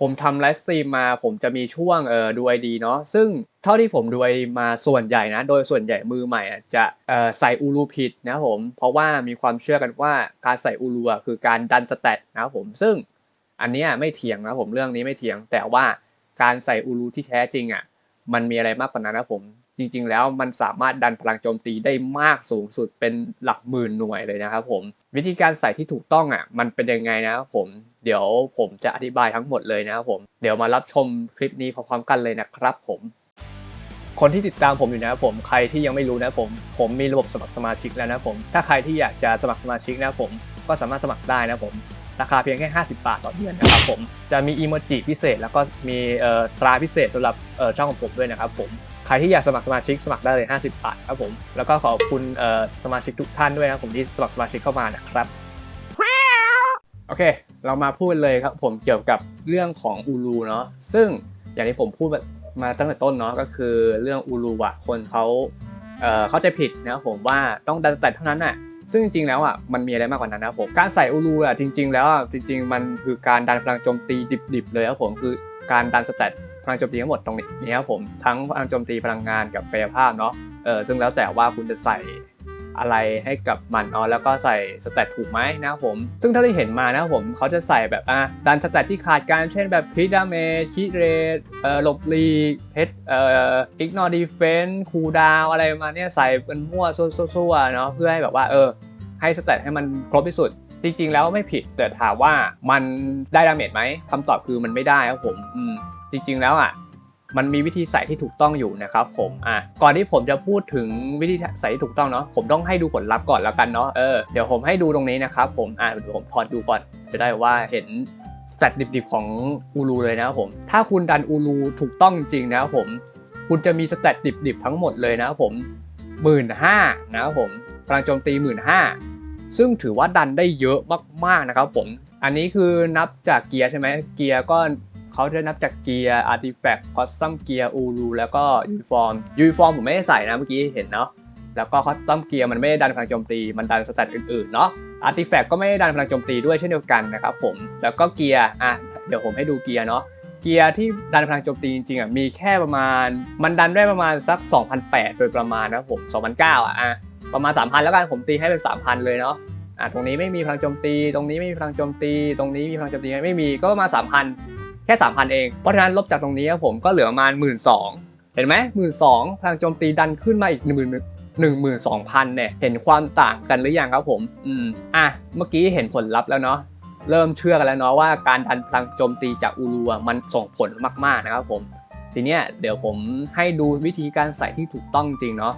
ผมทำไลฟ์สตรีมมาผมจะมีช่วงเอ่อดูไอดีเนาะซึ่งเท่าที่ผมดูไอมาส่วนใหญ่นะโดยส่วนใหญ่มือใหม่จะเอ่อใส่อูรูผิดนะผมเพราะว่ามีความเชื่อกันว่าการใส่อูรูคือการดันสเตตนะผมซึ่งอันนี้ไม่เถียงนะผมเรื่องนี้ไม่เถียง แต่ว่าการใส่อูรูที่แท้จริงอะมันมีอะไรมากกว่านั้นนะผม จริงๆ แล้วมันสามารถดันพลังโจมตีได้มากสูงสุดเป็นหลักหมื่นหน่วยเลยนะครับผมวิธีการใส่ที่ถูกต้องอะมันเป็นยังไงนะครับผมเดี๋ยวผมจะอธิบายทั้งหมดเลยนะครับผมเดี๋ยวมารับชมคลิปนี้พร้อมๆกันเลยนะครับผมคนที่ติดตามผมอยู่นะครับผมใครที่ยังไม่รู้นะผมผมมีระบบสมัครสมาชิกแล้วนะผมถ้าใครที่อยากจะสมัครสมาชิกนะผมก็สามารถสมัครได้นะผมราคาเพียงแค่ 50 บาทต่อเดือนนะครับผมจะมีอีโมจิพิเศษ แล้วก็มีตราพิเศษสำหรับช่องของผมด้วยนะครับผม ใครที่อยากสมัครสมาชิกสมัครได้เลย 50 บาทครับผม แล้วก็ขอบคุณสมาชิกทุกท่านด้วยนะครับผมที่สมัครสมาชิกเข้ามานะครับ โอเค เรามาพูดเลยครับผมเกี่ยวกับเรื่องของอูรูเนาะ ซึ่งอย่างที่ผมพูดมาตั้งแต่ต้นเนาะก็คือเรื่องอูรูอะคนเขาเข้าใจผิดนะครับผมว่าต้องดันสแตทเท่านั้นอะซึ่งจริงๆแล้วอะมันมีอะไรมากกว่านั้นนะผมการใส่อูรูอะจริง ๆ แล้วอะจริง ๆ มันคือการดันพลังโจมตีดิบๆเลยครับผมคือการดันสแตทพ ลังโจมตีทั้งหมดตรงนี้ครับผมทั้งพลังโจมตีพลังงานกับกายภาพเนาะเออซึ่งแล้วแต่ว่าคุณจะใส่อะไรให้กับมันเนาะแล้วก็ใส่สแตทถูกไหมนะครับผม ซึ่งถ้าได้เห็นมานะครับผมเขาจะใส่แบบอะดันสแตทที่ขาดการเช่นแบบคริดาเมจคิเรดเอ่อหลบลีเพชรเอ่ออิกนอร์ดีเฟนส์คูดาวอะไรมาเนี้ยใส่เป็นมั่วซั่วๆเนาะเพื่อให้แบบว่าเออให้สเตตให้มันครบที่สุดจริงๆแล้วไม่ผิดแต่ถามว่ามันได้ดาเมจไหมคำตอบคือมันไม่ได้ครับผมอืม จริงๆแล้วอะมันมีวิธีใส่ที่ถูกต้องอยู่นะครับผมอะก่อนที่ผมจะพูดถึงวิธีใส่ที่ถูกต้องเนาะผมต้องให้ดูผลลัพธ์ก่อนแล้วกันเนาะเออเดี๋ยวผมให้ดูตรงนี้นะครับผมอะดูผมถอดดูก่อนจะได้ว่าเห็นสเตตดิบๆของอูรูเลยนะครับผมถ้าคุณดันอูรูถูกต้องจริงนะครับผม คุณจะมีสเตตดิบๆทั้งหมดเลยนะครับผมหมื่นห้านะครับผมพลังโจมตีหมื่นห้าซึ่งถือว่าดันได้เยอะมากๆนะครับผม อันนี้คือนับจากเกียร์ใช่ไหมเกียร์ก็ เขาจะนับจากเกียร์อาร์ติแฟกต์คอสตอมเกียร์อูรูแล้วก็ยูฟอร์มยูฟอร์มผมไม่ได้ใส่นะเมื่อกี้เห็นเนาะแล้วก็คอสตอมเกียร์มันไม่ได้ดันพลังโจมตี มันดันสแตทอื่นๆเนาะอาร์ติแฟกต์ก็ไม่ได้ดันพลังโจมตีด้วยเช่นเดียวกันนะครับผมแล้วก็เกียร์อะเดี๋ยวผมให้ดูเกียร์เนาะเกียร์ที่ดันพลังโจมตีจริงๆอะมีแค่ประมาณ มันดันได้ประมาณสัก 2,008 โดยประมาณนะผม2,009อะอะประมาณ 3,000 แล้วกันผมตีให้เป็น 3,000 เลยเนาะอ่าตรงนี้ไม่มีพลังโจมตี ตรงนี้ไม่มีพลังโจมตี ตรงนี้มีพลังโจมตีไมไม่มีก็ประมาณ3,000 แค่3,000เอง เพราะฉะนั้นลบจากตรงนี้ครับผมก็เหลือประมาณ1 2 0 0เห็นไหมหมื่นสองพลังโจมตีดันขึ้นมาอีก1 0 0 0 0 1 2 0 0 0เนี่ยเห็นความต่างกันหรือยังครับผม อืมอะเมื่อกี้เห็นผลลัพธ์แล้วเนาะเริ่มเชื่อกันแล้วเนาะว่าการดันพลังโจมตีจากอูรูอะมันส่งผลมากๆนะครับผม ทีเนี้ยเดี๋ยวผมให้ดูวิธีการใส่ที่ถูกต้องจริงเนาะ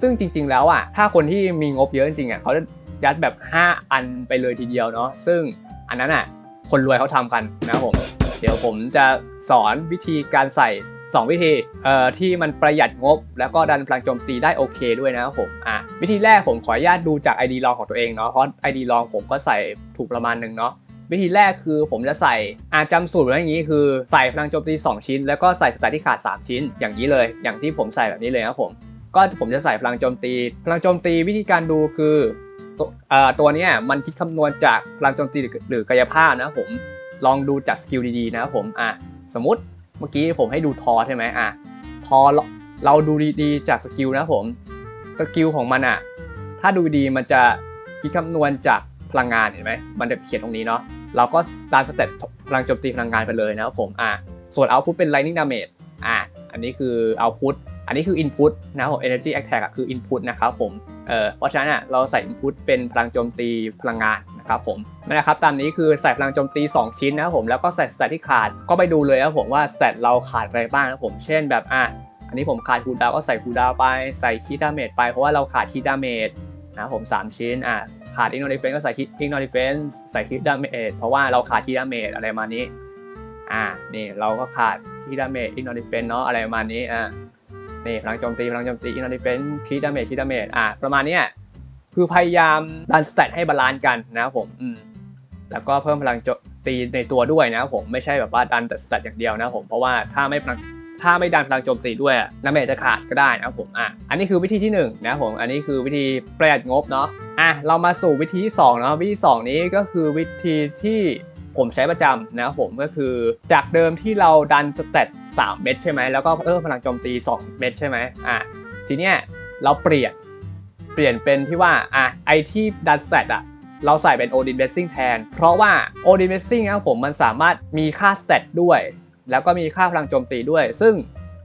ซึ่งจริง ๆ แล้วอะถ้าคนที่มีงบเยอะจริงอะเขาจะยัดแบบ 5 อันไปเลยทีเดียวเนาะซึ่งอันนั้นอะคนรวยเขาทำกันนะครับผม เดี๋ยวผมจะสอนวิธีการใส่ 2 วิธีเอ่อที่มันประหยัดงบ แล้วก็ดันพลังโจมตีได้โอเคด้วยนะครับผมอะวิธีแรกผมขออนุญาตดูจาก ID ลองของตัวเองเนาะเพราะ ID ลองผมก็ใส่ถูกประมาณหนึ่งเนาะวิธีแรกคือผมจะใส่อาจำสูตรไว้อย่างนี้คือใส่พลังโจมตี 2 ชิ้น แล้วก็ใส่สแตทที่ขาด 3 ชิ้น อย่างนี้เลย อย่างที่ผมใส่แบบนี้เลยนะครับผม ก็ผมจะใส่พลังโจมตี พลังโจมตีวิธีการดูคือตัวเนี้ยมันคิดคำนวณจากพลังโจมตีหรือกายภาพนะผม ลองดูจากสกิลดีๆนะครับผมอะสมมติเมื่อกี้ผมให้ดูทอใช่ไหมอะทอเราเราดูดีๆจากสกิลนะผมสกิลของมันอะถ้าดูดีมันจะคิดคำนวณจากพลังงานเห็นไหมมันจะเขียนตรงนี้เนาะเราก็ตามสเต็ปพลังโจมตีพลังงานไปเลยนะครับผมอะส่วนเอาพุตเป็น lightning damage อะอันนี้คือเอาพุตอันนี้คือ input นะครับผม energy attack อะคือ input นะครับผมเออเพราะฉะนั้นอะเราใส่ input เป็นพลังโจมตีพลังงาน ครับผมนั่นะครับตามนี้คือใส่พลังโจมตี 2 ชิ้นนะครับผมแล้วก็ใส่สเตตที่ขาดก็ไปดูเลยครับผมว่าสเตตเราขาดอะไรบ้างนะครับผมเช่นแบบอะอันนี้ผมขาดคูดาวก็ใส่คูดาวไปใส่คีดาเมจไปเพราะว่าเราขาดคีดาเมจนะผม 3 ชิ้นอะขาดอิงโนดิเฟนก็ใส่อิงโนดิเฟนใส่คีดาเมจเพราะว่าเราขาดคีดาเมจอะไรมานี้อ่านี่เราก็ขาดคีดาเมจอิงโนดิเฟนเนาะอะไรประมาณนี้อะนี่พลังโจมตีพลังโจมตีอินโนดิเฟนคีดาเมจคีดาเมจอะประมาณเนี้ย คือพยายามดันสเตตให้บาลานซ์กันนะครับผมอืมแล้วก็เพิ่มพลังโจมตีในตัวด้วยนะครับผมไม่ใช่แบบว่าดันแต่สเตตอย่างเดียวนะครับผมเพราะว่าถ้าไม่พลังถ้าไม่ดันพลังโจมตีด้วยอะดาเมจจะขาดก็ได้นะครับผมอะอันนี้คือวิธีที่หนึ่งนะครับผมอันนี้คือวิธีประหยัดงบเนาะอะเรามาสู่วิธีที่สองเนาะวิธีสองนี้ก็คือวิธีที่ผมใช้ประจำนะครับผมก็คือจากเดิมที่เราดันสเตต3เม็ดใช่ไหมแล้วก็เพิ่มพลังโจมตี 2 เม็ดใช่ไหมอะทีเนี้ยเราเปลี่ยน เปลี่ยนเป็นที่ว่าอะไอที่ดันสเตตอะเราใส่เป็นโอดินเบสซิ่งแทน เพราะว่าโอดินเบสซิ่งนะครับผมมันสามารถมีค่าสเตตด้วย แล้วก็มีค่าพลังโจมตีด้วย ซึ่ง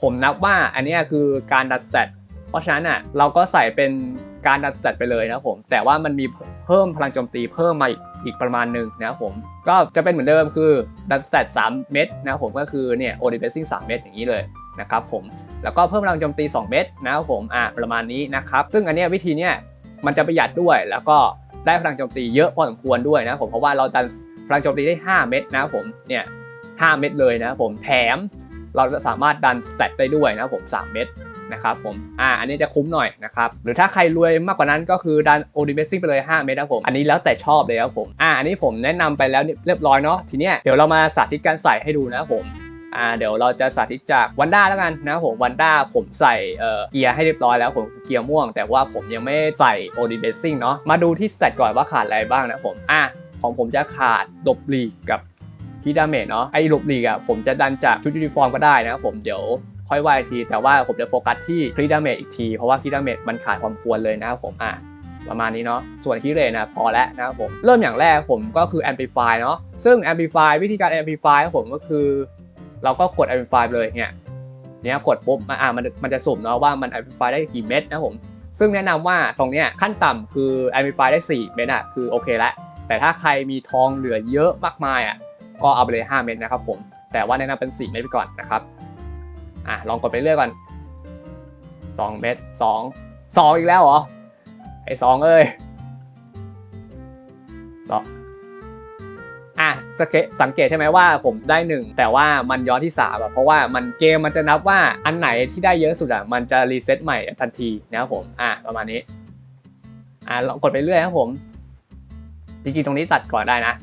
ผมนับว่าอันนี้คือการดันสเตตเพราะฉะนั้นอะเราก็ใส่เป็นการดันสเตตไปเลยนะผม แต่ว่ามันมีเพิ่มพลังโจมตีเพิ่มมาอีกอีกประมาณหนึ่งนะผม ก็จะเป็นเหมือนเดิมคือดันสเตต3เม็ดนะผมก็คือเนี่ยโอดิเบสซิ่ง3เม็ดอย่างนี้เลยนะครับผม แล้วก็เพิ่มพลังโจมตี 2 เม็ดนะครับผมอ่าประมาณนี้นะครับซึ่งอันเนี้ยวิธีเนี้ยมันจะประหยัดด้วยแล้วก็ได้พลังโจมตีเยอะพอสมควรด้วยนะครับผมเพราะว่าเราดันพลังโจมตีได้ 5 เม็ดนะครับผมเนี่ย5เม็ดเลยนะครับผมแถมเราจะสามารถดันสเตตได้ด้วยนะครับผม 3 เม็ดนะครับผม อ่า อันนี้จะคุ้มหน่อยนะครับ หรือถ้าใครรวยมากกว่านั้นก็คือดันโอดิเบสซิ่งไปเลย 5 เม็ดนะครับผม อันนี้แล้วแต่ชอบเลยครับผม อ่า อันนี้ผมแนะนำไปแล้วเรียบร้อยเนาะ ทีเนี้ยเดี๋ยวเรามาสาธิตการใส่ให้ดูนะครับผม อ่าเดี๋ยวเราจะสาธิตจากวันด้าแล้วกันนะผมวันด้าผมใส่เกียร์ให้เรียบร้อยแล้วผมเกียร์ม่วง แต่ว่าผมยังไม่ใส่โอดีเบสซิ่งเนาะมาดูที่สเตตก่อนว่าขาดอะไรบ้างนะผมอะของผมจะขาดดบลีกกับคีดาเมจเนาะไอ้ลบลีกอะผมจะดันจากชุดยูนิฟอร์มก็ได้นะผมเดี๋ยวค่อยว่าอีกที แต่ว่าผมจะโฟกัสที่คีดาเมจอีกที เพราะว่าคีดาเมจมันขาดความควรเลยนะครับผมอะประมาณนี้เนาะส่วนคีเรนนะพอแล้วนะครับผม เริ่มอย่างแรกผมก็คือ amplify เนาะซึ่ง amplify วิธีการ amplify ของผมก็คือ เราก็กด amplify เลยเนี่ยเนี่ยกดปุ๊บมาอ่ามันมันจะสุ่มเนาะว่ามัน amplify ได้กี่เม็ดนะผมซึ่งแนะนำว่าตรงเนี้ยขั้นต่ำคือ amplify ได้ 4 เม็ดอะคือโอเคล้วแต่ถ้าใครมีทองเหลือเยอะมากมายอะก็เอาไปเลย 5 เม็ดนะครับผมแต่ว่าแนะนำเป็น 4 เม็ดไปก่อนนะครับอะลองกดไปเรื่อยก่อน 2 เม็ด2 2 อีกแล้วเหรอไอ้สองเอ้ยสอง สังเกตสังเกตใช่ไหมว่าผมได้หนึ่งแต่ว่ามันย้อนที่สามอะเพราะว่ามันเกมมันจะนับว่าอันไหนที่ได้เยอะสุดอะมันจะรีเซ็ตใหม่ทันทีนะครับผมอะประมาณนี้อะลองกดไปเรื่อยครับผมจริงๆ ตรงนี้ตัดก่อนได้นะ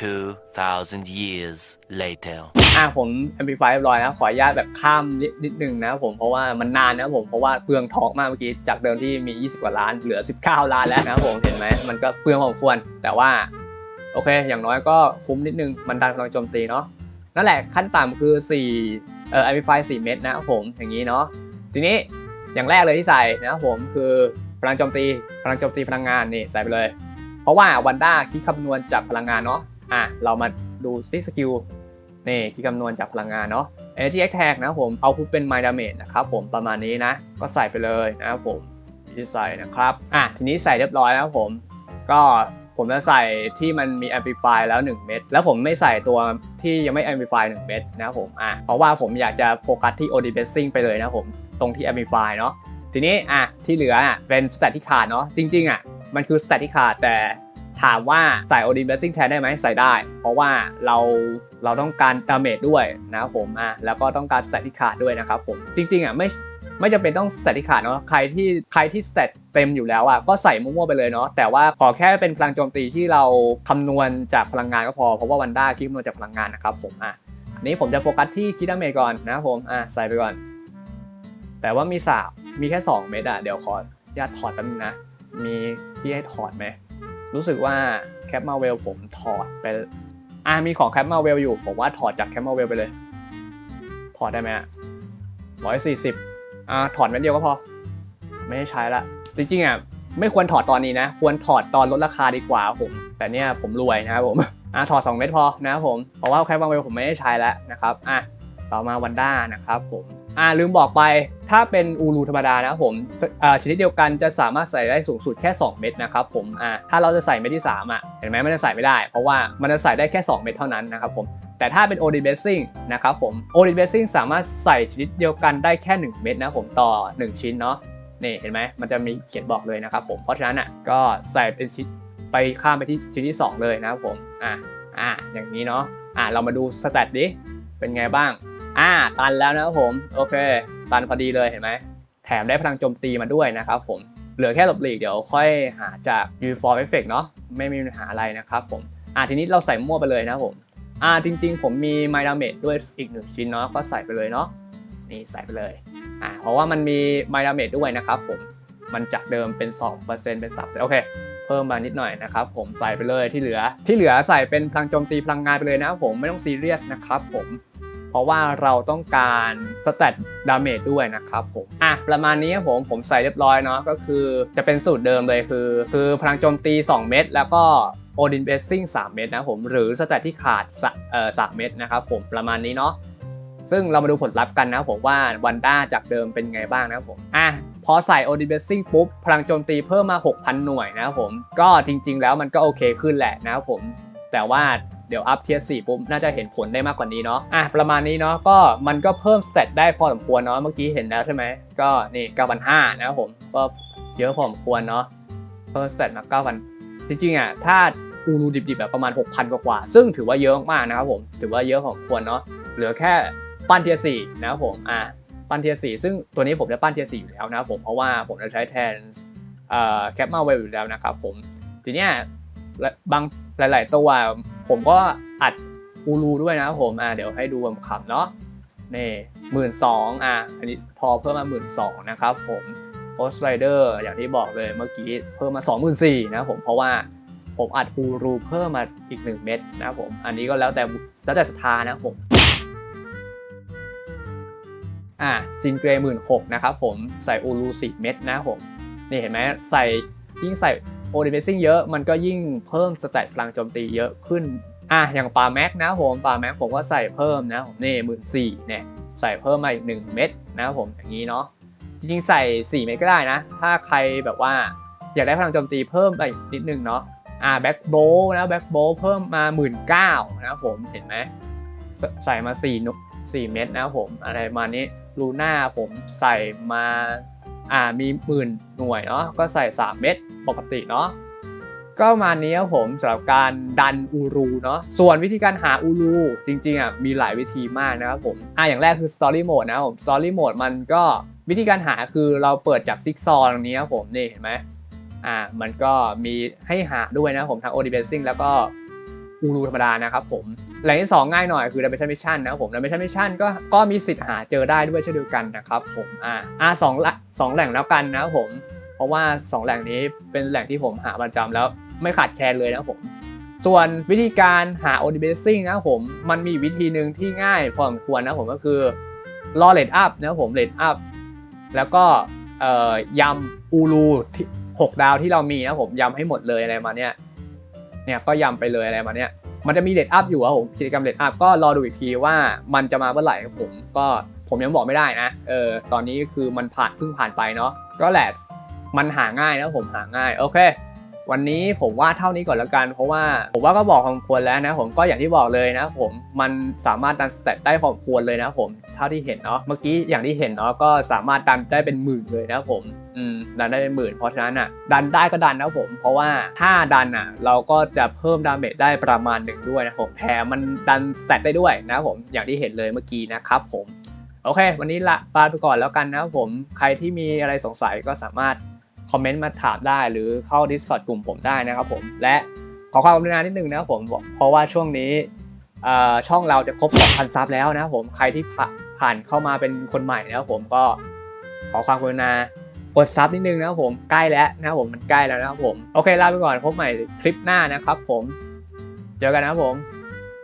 2,000 years later. อะผม amplify เรียบร้อยนะขออนุญาตแบบข้ามนิดนิดนึงนะครับผมเพราะว่ามันนานนะครับผมเพราะว่าเปลืองทองมากเมื่อกี้จากเดิมที่มี 20 กว่าล้านเหลือ 19 ล้านแล้วนะครับผมเห็นไหมมันก็เปลืองพอสมควรแต่ว่า โอเค อย่างน้อยก็คุ้มนิดนึง มันดันพลังโจมตีเนาะ นั่นแหละขั้นต่ำคือ 4 เอ่อ amplify 4เม็ดนะครับผม อย่างนี้เนาะ ทีนี้อย่างแรกเลยที่ใส่นะครับผมคือพลังโจมตี พลังโจมตีพลังงานนี่ใส่ไปเลย เพราะว่าวันด้าคิดคำนวณจากพลังงานเนาะ อะ เรามาดูที่สกิล นี่คิดคำนวณจากพลังงานเนาะ energy attack นะครับผมเอาพุเป็น my damage นะครับผมประมาณนี้นะ ก็ใส่ไปเลยนะครับผมที่ใส่นะครับ อะ ทีนี้ใส่เรียบร้อยแล้วผม ก็ ผมจะใส่ที่มันมี amplify แล้ว 1 เม็ดแล้วผมไม่ใส่ตัวที่ยังไม่ amplify 1เม็ดนะครับผมอะเพราะว่าผมอยากจะโฟกัสที่ OD basing ไปเลยนะครับผมตรงที่ amplify เนาะทีนี้อะที่เหลืออะเป็น stat ที่ขาดเนาะจริงๆอะมันคือ stat ที่ขาดแต่ถามว่าใส่ Odin Blessing แทนได้ไหมใส่ได้ เพราะว่าเราเราต้องการดาเมจด้วยนะครับผมอะแล้วก็ต้องการสเตติขาดด้วยนะครับผมจริงๆอะไม่ ไม่จำเป็นต้องสเตติขาดเนาะใครที่ใครที่สเตตเต็มอยู่แล้วอะก็ใส่มั่วๆไปเลยเนาะแต่ว่าขอแค่เป็นพลังโจมตีที่เราคำนวณจากพลังงานก็พอเพราะว่าวันด้าคิดคำนวณจากพลังงานนะครับผมอะอันนี้ผมจะโฟกัสที่คิดดาเมจก่อนนะครับผมอะใส่ไปก่อน แต่ว่ามีสามมีแค่ 2 เม็ดอะเดี๋ยวขออนุญาตถอดแป๊บนึงนะ มีที่ให้ถอดไหมรู้สึกว่าแคปมาเวลผมถอดไปอ่ามีของแคปมาเวลอยู่ ผมว่าถอดจากแคปมาเวลไปเลย ถอดได้ไหมร้อยสี่สิบ อ่าถอดเม็ดเดียวก็พอ ไม่ได้ใช้ละจริงๆอะไม่ควรถอดตอนนี้นะ ควรถอดตอนลดราคาดีกว่าผม แต่เนี่ยผมรวยนะครับผมอ่าถอด 2 เม็ดพอนะครับผมเพราะว่าแคปมางเวลผมไม่ได้ใช้แล้วนะครับอะต่อมาวันด้านะครับผมอ่าลืมบอกไปถ้าเป็นอูรูธรรมดานะครับผมอ่าชนิดเดียวกันจะสามารถใส่ได้สูงสุดแค่ 2 เม็ดนะครับผมอ่าถ้าเราจะใส่เม็ดที่3อะเห็นไหมมันจะใส่ไม่ได้ เพราะว่ามันจะใส่ได้แค่ 2 เม็ดเท่านั้นนะครับผม แต่ถ้าเป็น OD Basing นะครับผม OD Basing สามารถใส่ชนิดเดียวกันได้แค่ 1 เม็ดนะผมต่อ 1 ชิ้นเนาะนี่เห็นไหมมันจะมีเขียนบอกเลยนะครับผมเพราะฉะนั้นอะก็ใส่เป็นชิ้นไปข้ามไปที่ชิ้นที่ 2 เลยนะครับผมอ่าอ่าอย่างนี้เนาะอ่าเรามาดูสแตทดิเป็นไงบ้างอ่าตันแล้วนะครับผมโอเค ตันพอดีเลยเห็นไหมแถมได้พลังโจมตีมาด้วยนะครับผมเหลือแค่หลบหลีกเดี๋ยวค่อยหาจาก Uniform Effect เนาะไม่มีปัญหาอะไรนะครับผมอ่าทีนี้เราใส่มั่วไปเลยนะครับผม อ่าจริงๆ ผมมี My Damage ด้วยอีกหนึ่งชิ้นเนาะก็ใส่ไปเลยเนาะนี่ใส่ไปเลยอ่าเพราะว่ามันมี My Damage ด้วยนะครับผมมันจากเดิมเป็น 2%เป็น3%โอเคเพิ่มมานิดหน่อยนะครับผมใส่ไปเลยที่เหลือ ที่เหลือใส่เป็นพลังโจมตีพลังงานไปเลยนะผมไม่ต้องซีเรียสนะครับผมเพราะว่าเราต้องการสเตตดาเมจด้วยนะครับผมอะประมาณนี้ผมผมใส่เรียบร้อยเนาะก็คือจะเป็นสูตรเดิมเลยคือ คือพลังโจมตี 2 เม็ดแล้วก็ โอดินเบสซิ่ง3เม็ดนะผมหรือสเตตที่ขาดสะเอ่อ3เม็ดนะครับผมประมาณนี้เนาะซึ่งเรามาดูผลลัพธ์กันนะผมว่าวันด้าจากเดิมเป็นไงบ้างนะผมอะพอใส่โอดินเบสซิ่งปุ๊บ พลังโจมตีเพิ่มมา 6,000 หน่วยนะผมก็จริง ๆ แล้วมันก็โอเคขึ้นแหละนะผม แต่ว่าเดี๋ยวอัพเทียร์สี่ปุ๊บ น่าจะเห็นผลได้มากกว่านี้เนาะอะประมาณนี้เนาะก็มันก็เพิ่มสเตตได้พอสมควรเนาะเมื่อกี้เห็นแล้วใช่ไหมก็นี่ 9,500 นะผม ก็เยอะพอสมควรเนาะเพิ่มสเตตมา9,000จริงๆอะถ้า อูรูดิบๆแบบประมาณ 6,000 กว่าๆซึ่งถือว่าเยอะมากนะครับผมถือว่าเยอะพอสมควรเนาะเหลือแค่ปั้นเทียสี่นะครับผมอะปั้นเทียสี่ซึ่งตัวนี้ผมจะปั้นเทียสี่อยู่แล้วนะครับผมเพราะว่าผมจะใช้แทนเอ่อแคปมาเวลอยู่แล้วนะครับผมทีเนี้ยบางหลาย ๆ ตัวผมก็อัดอูรูด้วยนะครับผมอ่าเดี๋ยวให้ดูคำๆเนาะนี่หมื่นสองอะอันนี้พอเพิ่มมาหมื่นสองนะครับผมโอสไรเดอร์อย่างที่บอกเลยเมื่อกี้เพิ่มมา 2 4 0 0 0นะครับผมเพราะว่า ผมอัดอูรูเพิ่มมาอีก1เม็ดนะครับผม อันนี้ก็แล้วแต่แล้วแต่ศรัทธานะครับผมอะจินเกรย์หมื่นหกนะครับผมใส่อูรูสิเม็ดนะครับผมนี่เห็นไหมใส่ยิ่งใส่โอเดเมซิ่งเยอะมันก็ยิ่งเพิ่มสแตทพลังโจมตีเยอะขึ้นอะอย่างปาแม็กนะผมปาแม็กผมก็ใส่เพิ่มนะผมนี่หมื่นสี่เนี่ยใส่เพิ่มมาอีกหนึ่งเม็ดนะผมอย่างนี้เนาะจริงๆใส่ 4 เม็ดก็ได้นะ ถ้าใครแบบว่าอยากได้พลังโจมตีเพิ่มไปอีกนิดนึงเนาะ อ่าแบ็กโบนะแบ็กโบเพิ่มมา 1 9ื่นนะผมเห็นไหมใสใส่มา4นุ4เม็ดนะผม อะไรมานี้ลูน่าผมใส่มาอ่ามีหมื่นหน่วยเนาะก็ใส่ 3 เม็ดปกติเนาะก็มานี้ครับผมสำหรับการดันอูรูเนาะส่วนวิธีการหาอูรูจริงๆอะมีหลายวิธีมากนะครับผมอะอย่างแรกคือ Story Mode นะผม Story Mode มันก็วิธีการหาคือเราเปิดจากซิกซอว์ตรงนี้ครับผมนี่เห็นไหม อ่ามันก็มีให้หาด้วยนะผมทั้ง o d b a s i n g แล้วก็อูรูธรรมดานะครับผมแหล่งที่2ง่ายหน่อยคือ Dimension Mission นะครับผม Dimension Mission ก็ก็มีสิทธิ์หาเจอได้ด้วยเช่นเดียวกันนะครับผมอ่าอ่าสองละสองแหล่งแล้วกันนะครับผม เพราะว่า 2 แหล่งนี้เป็นแหล่งที่ผมหาประจำแล้วไม่ขาดแคลนเลยนะครับผมส่วนวิธีการหา o d b a s i n g นะครับผมมันมีวิธีหนึ่งที่ง่ายพอสมควรนะครับผมก็คือรอเลดอัพนะครับผมเลดอัพแล้วก็ยำอูรู ที่6ดาวที่เรามีนะผมยำให้หมดเลยอะไรมาเนี่ยเนี่ยก็ยำไปเลยอะไรมาเนี่ยมันจะมีเลดอัพอยู่ครับผมกิจกรรมเลดอัพก็รอดูอีกทีว่ามันจะมาเมื่อไหร่ครับผมก็ผมยังบอกไม่ได้นะเออตอนนี้คือมันผ่านเพิ่งผ่านไปเนาะก็แหละมันหาง่ายนะผมหาง่ายโอเควันนี้ผมว่าเท่านี้ก่อนแล้วกัน เพราะว่าผมว่าก็บอกพอสมควรแล้วนะ ผมก็อย่างที่บอกเลยนะ ผมมันสามารถดันสเตตได้พอสมควรเลยนะ ผมเท่าที่เห็นเนาะเมื่อกี้อย่างที่เห็นเนาะก็สามารถดันได้เป็นหมื่นเลยนะผม ดันได้เป็นหมื่น เพราะฉะนั้นอะดันได้ก็ดันนะผม เพราะว่าถ้าดันอะเราก็จะเพิ่มดาเมจได้ประมาณหนึ่งด้วยนะผมแถมมันดันสเตตได้ด้วยนะผมอย่างที่เห็นเลยเมื่อกี้นะครับผมโอเค วันนี้ละลาไปก่อนแล้วกันนะครับผมใครที่มีอะไรสงสัยก็สามารถคอมเมนต์มาถามได้หรือเข้า Discord กลุ่มผมได้นะครับผมและขอความกรุณานิดนึงนะครับผมเพราะว่าช่วงนี้ช่องเราจะครบ 2,000 ซับแล้วนะครับผมใครที่ผ่าผ่านเข้ามาเป็นคนใหม่นะครับผมก็ขอความกรุณา กดซับนิดนึงนะครับผมใกล้แล้วนะครับผมมันใกล้แล้วนะครับผมโอเคลาไปก่อนพบใหม่คลิปหน้านะครับผม เจอกันนะครับผม